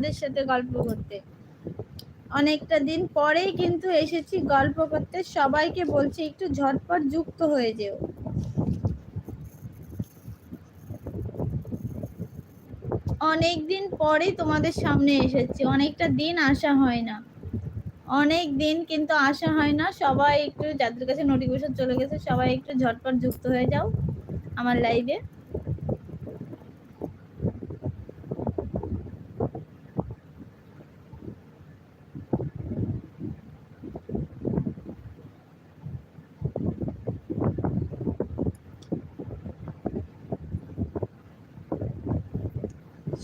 তোমাদের সাথে গল্প করতে। অনেকটা দিন পরেই কিন্তু এসেছি গল্প করতে। সবাইকে বলছি, একটু ঝটপট যুক্ত হয়ে যেও। অনেক দিন পরেই তোমাদের সামনে এসেছি। অনেকটা দিন আসা হয় না। অনেক দিন কিন্তু আসা হয় না। সবাই একটু যাদের কাছে নোটিফিকেশন চলে গেছে, সবাই একটু ঝটপট যুক্ত হয়ে যাও আমার লাইভে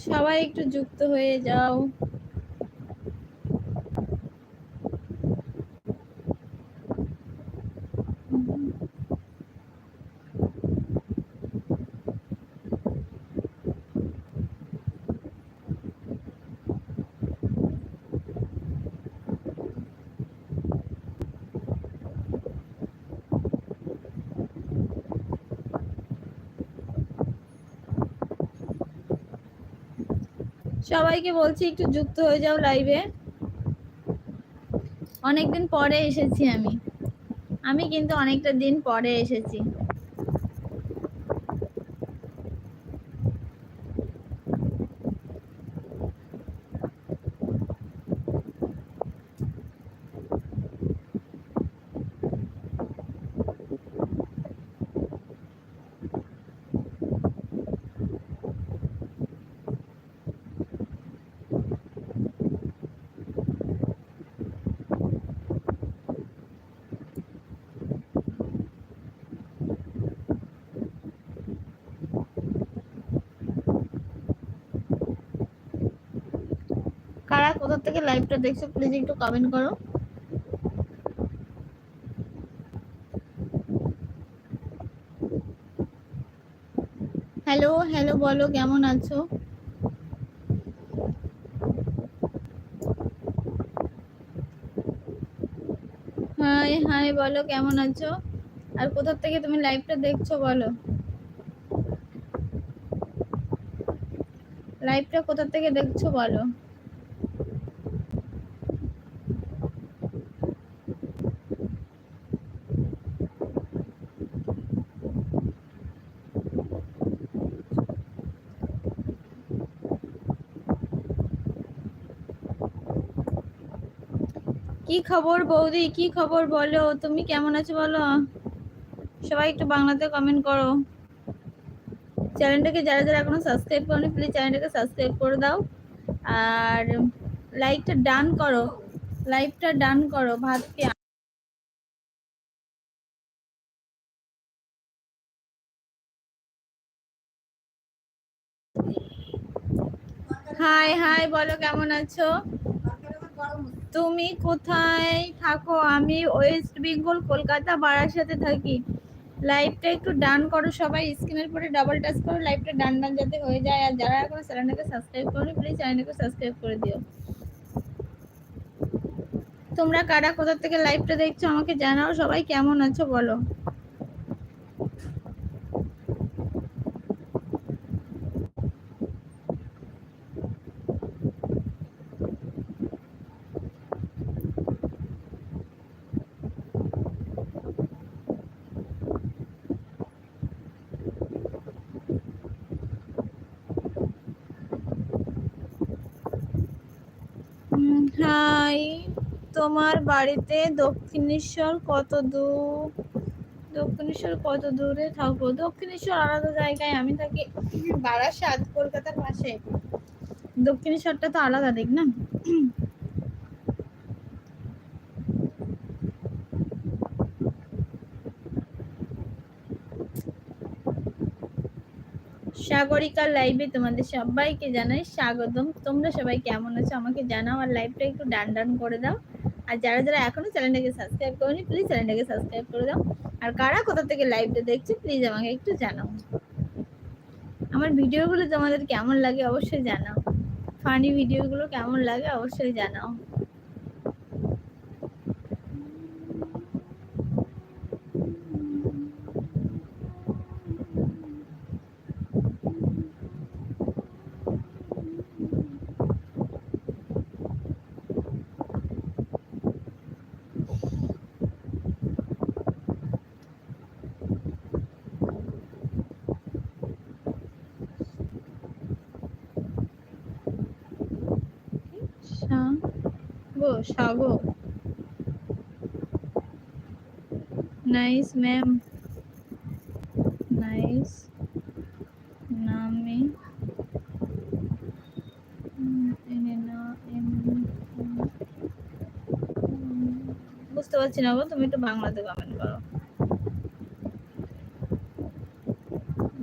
সবাই একটু যুক্ত হয়ে যাও। সবাইকে বলছি একটু যুক্ত হয়ে যাও লাইভে অনেকদিন পরে এসেছি আমি। আমি কিন্তু অনেকটা দিন পরে এসেছি কারা কোথা থেকে লাইভটা দেখছ প্লিজ একটু কমেন্ট করো। হ্যালো হ্যালো বলো, কেমন আছো? হাই হাই বলো, কেমন আছো? আর কোথা থেকে তুমি লাইভটা দেখছ, বলো? লাইভটা কোথা থেকে দেখছ, বলো? কি খবর বৌদি? কি খবর বলো? তুমি কেমন আছো বলো? সবাই একটু বাংলাতে কমেন্ট করো। চ্যানেলটাকে যারা যারা এখনও সাবস্ক্রাইব করনি প্লিজ চ্যানেলটাকে সাবস্ক্রাইব করে দাও। আর লাইকটা ডান করো। লাইভটা ডান করো ভাতকে হাই হাই বলো কেমন আছো? তুমি কোথায়? থাকো, আমি ওয়েস্ট বেঙ্গল কলকাতা বারাসাতে থাকি। লাইভটা একটু ডান করো সবাই স্ক্রিনের পরে ডাবল টাচ করো লাইভটা ডান ডান যাতে হয়ে যায়। আর যারা এখনও চ্যানেলটাকে সাবস্ক্রাইব করো প্লিজ চ্যানেলটাকে সাবস্ক্রাইব করে দিও। তোমরা কারা, কোথা থেকে লাইভটা দেখছ, আমাকে জানাও। সবাই কেমন আছো, বলো হাই তোমার বাড়িতে দক্ষিণেশ্বর কত দূর? দক্ষিণেশ্বর কত দূরে থাকব? দক্ষিণেশ্বর আলাদা জায়গায়, আমি থাকি বারাসাত, কলকাতার পাশে। দক্ষিণেশ্বরটা তো আলাদা দিক না। সাগরিকার লাইভে তোমাদের সবাইকে জানাই স্বাগতম। তোমরা সবাই কেমন আছো? আমাকে জানাও আর লাইভটা একটু ডান ডান করে দাও। আর যারা যারা এখনও চ্যানেলটাকে সাবস্ক্রাইব করেনি প্লিজ চ্যানেলটাকে সাবস্ক্রাইব করে দাও। আর কারা কোথা থেকে লাইভটা দেখছে প্লিজ আমাকে একটু জানাও। আমার ভিডিওগুলো তোমাদের কেমন লাগে অবশ্যই জানাও। ফানি ভিডিওগুলো কেমন লাগে অবশ্যই জানাও। সাগো সাগো নাইস ম্যাম নাইস নামে বুঝতে পারছি না তুমি একটু বাংলাতে কমেন্ট করো।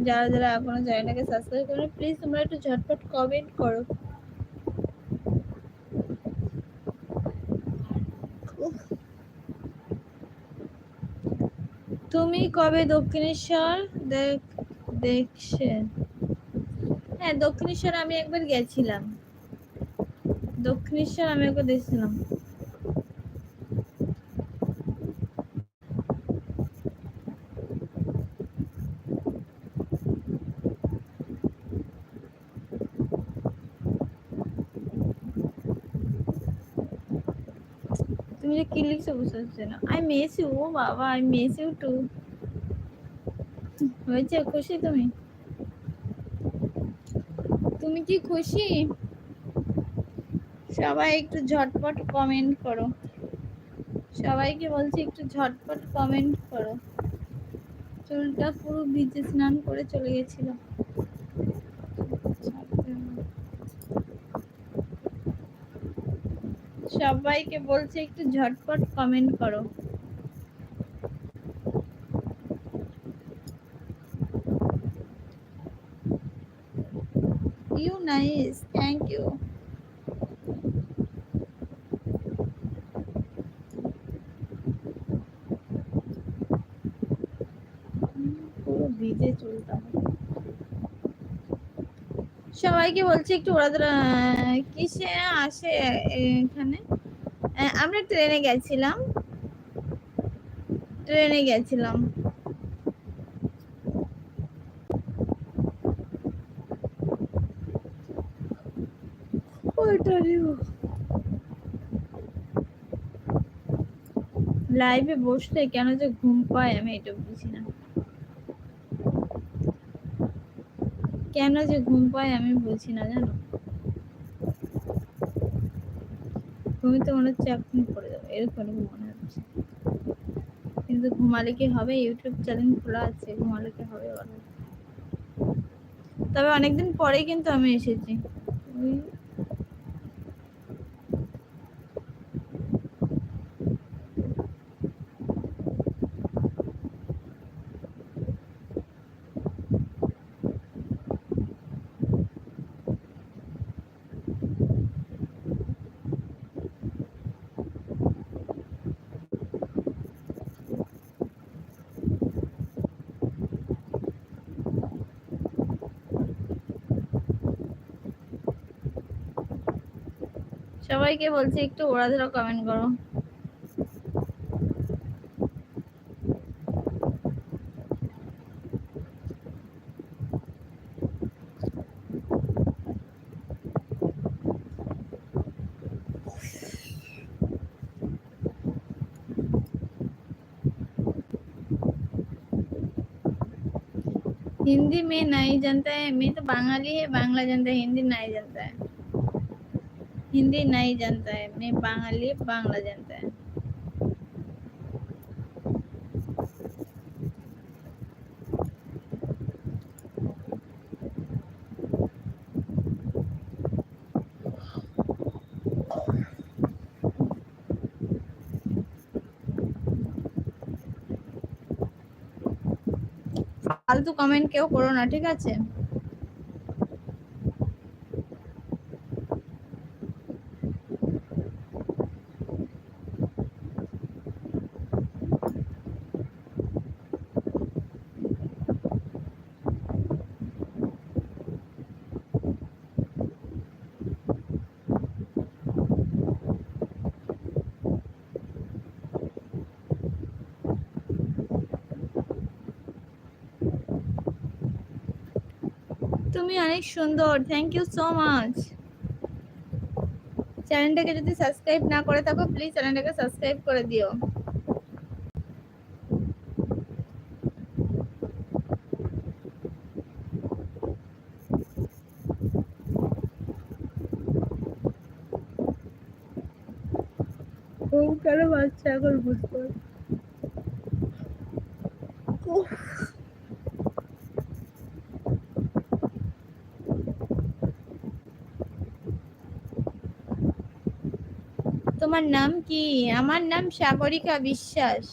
যারা যারা এখনও চ্যানেলটাকে সাবস্ক্রাইব করেন প্লিজ তোমরা একটু ঝটপট কমেন্ট করো। তুমি কবে দক্ষিণেশ্বর? দেখ, দেখছে। হ্যাঁ দক্ষিণেশ্বর আমি একবার গেছিলাম। দক্ষিণেশ্বর আমি একবার দেখছিলাম। তুমি যে কি লিখছো বুঝতে পারছি না। আই মিস ইউ বাবা আই মিস ইউ টু হয়েছে? খুশি তুমি? তুমি কি খুশি? সবাই একটু ঝটপট কমেন্ট করো। সবাইকে বলছি একটু ঝটপট কমেন্ট করো। চুলটা পুরো ভিজে স্নান করে চলে গেছিল। সবাইকে বলছি একটু ঝটপট কমেন্ট করো ইউ নাইস থ্যাংক ইউ পুরো ভিজে চুলটা সবাইকে বলছি একটু ওরা কিসে আসে এখানে? আমরা ট্রেনে গেছিলাম। ট্রেনে গেছিলাম। লাইভে বসলে কেন যে ঘুম পায় আমি এটা বুঝি না। কেন যে ঘুম পায় আমি বলছি না জানো? তুমি তো মনে হচ্ছে এখন পড়ে যাবে এরকম মনে হচ্ছে। কিন্তু ঘুমালে কি হবে? ইউটিউব চ্যানেল খোলা আছে, ঘুমালে কি হবে তবে অনেকদিন পরে কিন্তু আমি এসেছি। ওই- সবাইকে বলছি একটু ওরা ধরা কমেন্ট করো हिंदी में नहीं जानता है मैं तो बंगाली है बांग्ला जानता है हिंदी नहीं जानता है हिंदी नहीं जानता है मैं बंगाली बांग्ला जानता है ফালতু কমেন্ট কেউ করো না ঠিক আছে তুমি অনেক সুন্দর। থ্যাংক ইউ সো মাচ চ্যানেলটাকে যদি সাবস্ক্রাইব না করে থাকো প্লিজ চ্যানেলটাকে সাবস্ক্রাইব করে দিও। কেন বাচ্চা এখন বুঝতে তোমার নাম কি? আমার নাম সাগরিকা বিশ্বাস।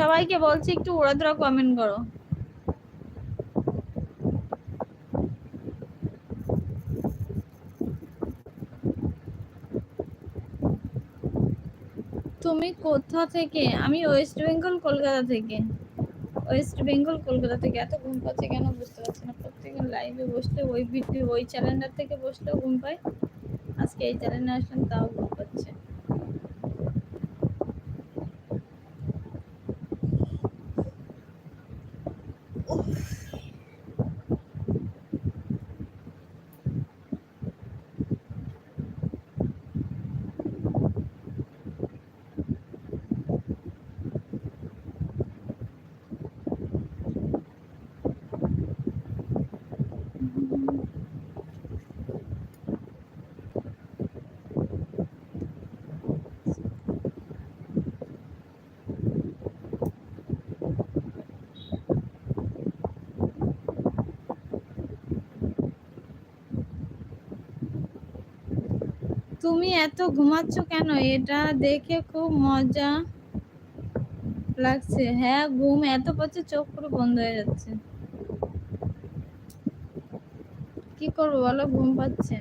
সবাইকে বলছি, একটু ওড়াধরা কমেন্ট করো। তুমি কোথা থেকে? আমি ওয়েস্ট বেঙ্গল কলকাতা থেকে। ওয়েস্ট বেঙ্গল কলকাতা থেকে। এত ঘুম পাচ্ছে কেন বুঝতে পারছি না। প্রত্যেকদিন লাইভে বসলে, ওই ভিডিও ওই চ্যানেলটার থেকে বসলেও ঘুম পাই আজকে এই চ্যানেলে আসলাম, তাও ঘুম পাচ্ছে। তুমি এত ঘুমাচ্ছ কেন? এটা দেখে খুব মজা লাগছে। হ্যাঁ ঘুম এত পাচ্ছে চোখ পুরো বন্ধ হয়ে যাচ্ছে। কি করব বলো? ঘুম পাচ্ছে।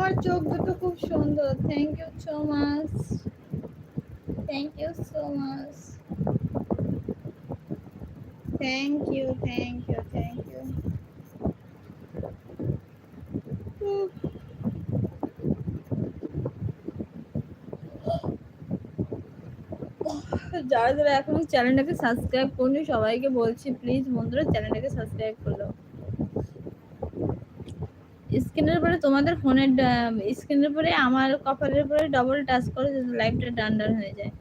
তোমার চোখ দুটো খুব সুন্দর। Thank you so much thank you so much thank you thank you thank you যারা যারা এখনও চ্যানেলটাকে সাবস্ক্রাইব করনি, সবাইকে বলছি প্লিজ বন্ধুরা চ্যানেলটাকে সাবস্ক্রাইব করে দাও। স্ক্রিনের উপরে তোমাদের ফোনের স্ক্রিনের উপরে আমার কপালের উপরে ডবল টাচ করে লাইভটা ডান ডান হয়ে যায়।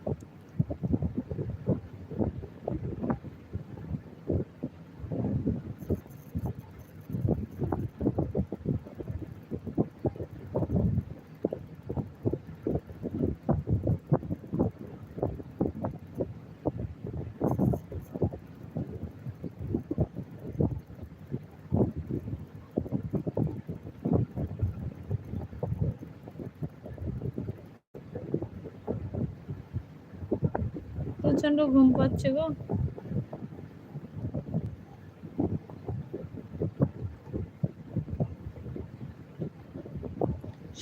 প্রচণ্ড ঘুম পাচ্ছে গো।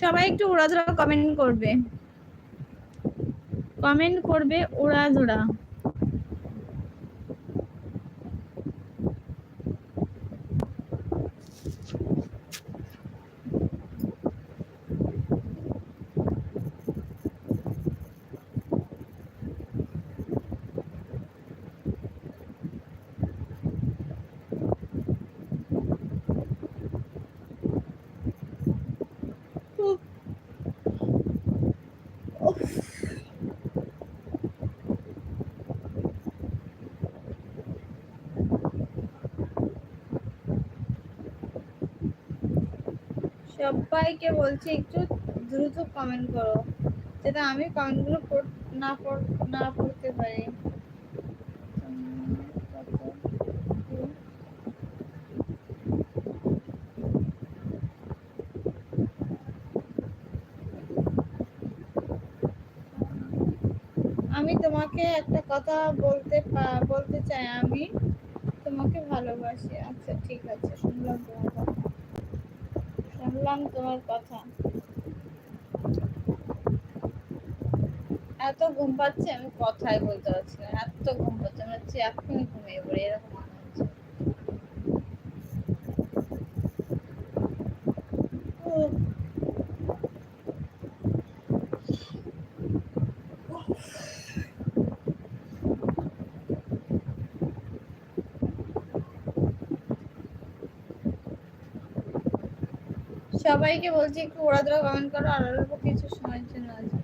সবাই একটু উড়াধুরা কমেন্ট করবে। কমেন্ট করবে উড়াধুরা। সবাইকে বলছি, একটু দ্রুত কমেন্ট করো যেটা আমি কমেন্টগুলো না না পড়তে পারি? আমি তোমাকে একটা কথা বলতে বলতে চাই, আমি তোমাকে ভালোবাসি আচ্ছা ঠিক আছে, শুনলাম শুনলাম তোমার কথা। এত ঘুম পাচ্ছে, আমি কথাই বলতে পারছি না। এত ঘুম পাচ্ছে আমি হচ্ছে এখনই ঘুমিয়ে পড়ি, এরকম সবাইকে বলছি একটু ওরা তোরা কমেন্ট করো, আর অল্প কিছু সময়ের জন্য আছে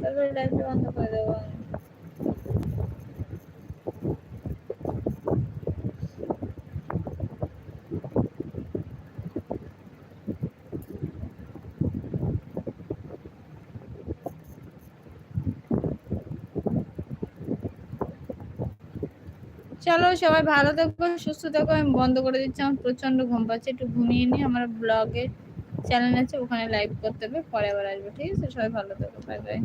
তারপরে লাইভটা বন্ধ করে দেবো আমি চলো সবাই ভালো থাকো, সুস্থ থাকো। আমি বন্ধ করে দিচ্ছি, আমার প্রচণ্ড ঘুম পাচ্ছে, একটু ঘুমিয়ে নিই আমার ব্লগে চ্যানেল আছে, ওখানে লাইভ করতে হবে, পরে আবার আসব, ঠিক আছে? সবাই ভালো থাকো বাই বাই